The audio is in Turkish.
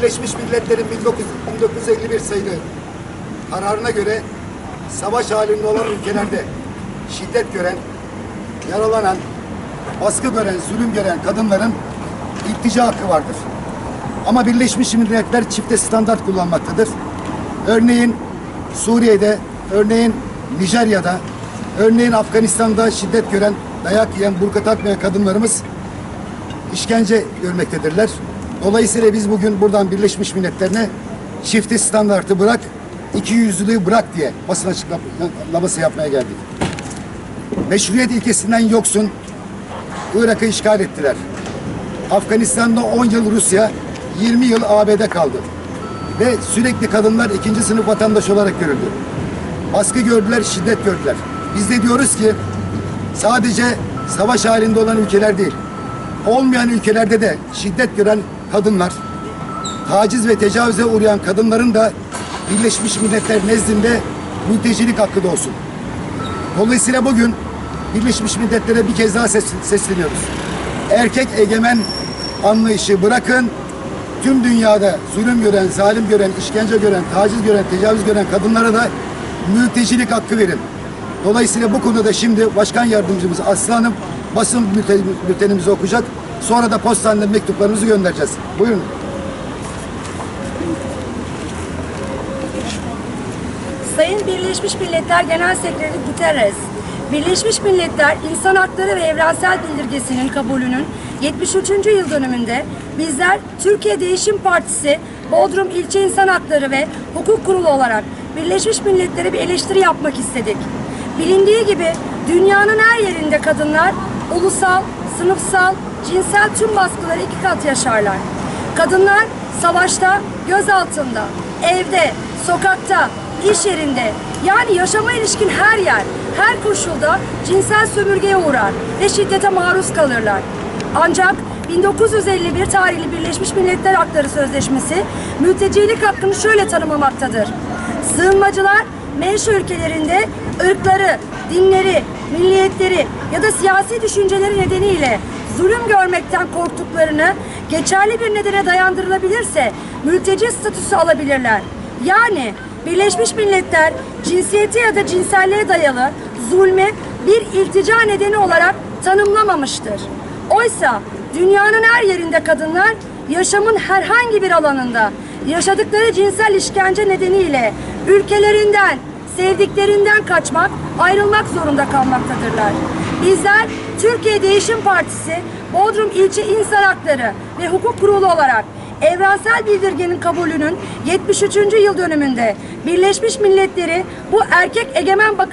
Birleşmiş Milletler'in 19 1951 sayılı kararına göre savaş halinde olan ülkelerde şiddet gören, yaralanan, baskı gören, zulüm gören kadınların iltica hakkı vardır. Ama Birleşmiş Milletler çifte standart kullanmaktadır. Örneğin Suriye'de, örneğin Nijerya'da, örneğin Afganistan'da şiddet gören, dayak yiyen, burka takmayan kadınlarımız işkence görmektedirler. Dolayısıyla biz bugün buradan Birleşmiş Milletler'e çifte standartı bırak, iki yüzlülüğü bırak diye basın açıklaması yapmaya geldik. Meşruiyet ilkesinden yoksun Irak'ı işgal ettiler. Afganistan'da 10 yıl Rusya, 20 yıl ABD kaldı. Ve sürekli kadınlar ikinci sınıf vatandaş olarak görüldü. Baskı gördüler, şiddet gördüler. Biz de diyoruz ki sadece savaş halinde olan ülkeler değil, olmayan ülkelerde de şiddet gören kadınlar, taciz ve tecavüze uğrayan kadınların da Birleşmiş Milletler nezdinde mültecilik hakkı da olsun. Dolayısıyla bugün Birleşmiş Milletler'e bir kez daha ses, sesleniyoruz. Erkek egemen anlayışı bırakın. Tüm dünyada zulüm gören, zalim gören, işkence gören, taciz gören, tecavüz gören kadınlara da mültecilik hakkı verin. Dolayısıyla bu konuda şimdi Başkan Yardımcımız Aslı Hanım basın bülten- bültenimizi okuyacak. Sonra da postaneden mektuplarımızı göndereceğiz. Buyurun. Sayın Birleşmiş Milletler Genel Sekreteri Guterres, Birleşmiş Milletler İnsan Hakları ve Evrensel Bildirgesi'nin kabulünün 73. yıl dönümünde bizler Türkiye Değişim Partisi Bodrum İlçe İnsan Hakları ve Hukuk Kurulu olarak Birleşmiş Milletler'e bir eleştiri yapmak istedik. Bilindiği gibi dünyanın her yerinde kadınlar ulusal, sınıfsal, cinsel tüm baskıları iki kat yaşarlar. Kadınlar savaşta, göz altında, evde, sokakta, iş yerinde yani yaşama ilişkin her yer, her koşulda cinsel sömürgeye uğrar ve şiddete maruz kalırlar. Ancak 1951 tarihli Birleşmiş Milletler Hakları Sözleşmesi mültecilik hakkını şöyle tanımlamaktadır. Sığınmacılar menşe ülkelerinde ırkları, dinleri, milliyetleri ya da siyasi düşünceleri nedeniyle zulüm görmekten korktuklarını geçerli bir nedene dayandırılabilirse mülteci statüsü alabilirler. Yani Birleşmiş Milletler cinsiyete ya da cinselliğe dayalı zulmü bir iltica nedeni olarak tanımlamamıştır. Oysa dünyanın her yerinde kadınlar yaşamın herhangi bir alanında yaşadıkları cinsel işkence nedeniyle ülkelerinden, sevdiklerinden kaçmak, ayrılmak zorunda kalmaktadırlar. Bizler Türkiye Değişim Partisi Bodrum İlçe İnsan Hakları ve Hukuk Kurulu olarak Evrensel Bildirgenin kabulünün 73. yıl dönümünde Birleşmiş Milletleri bu erkek egemen bakış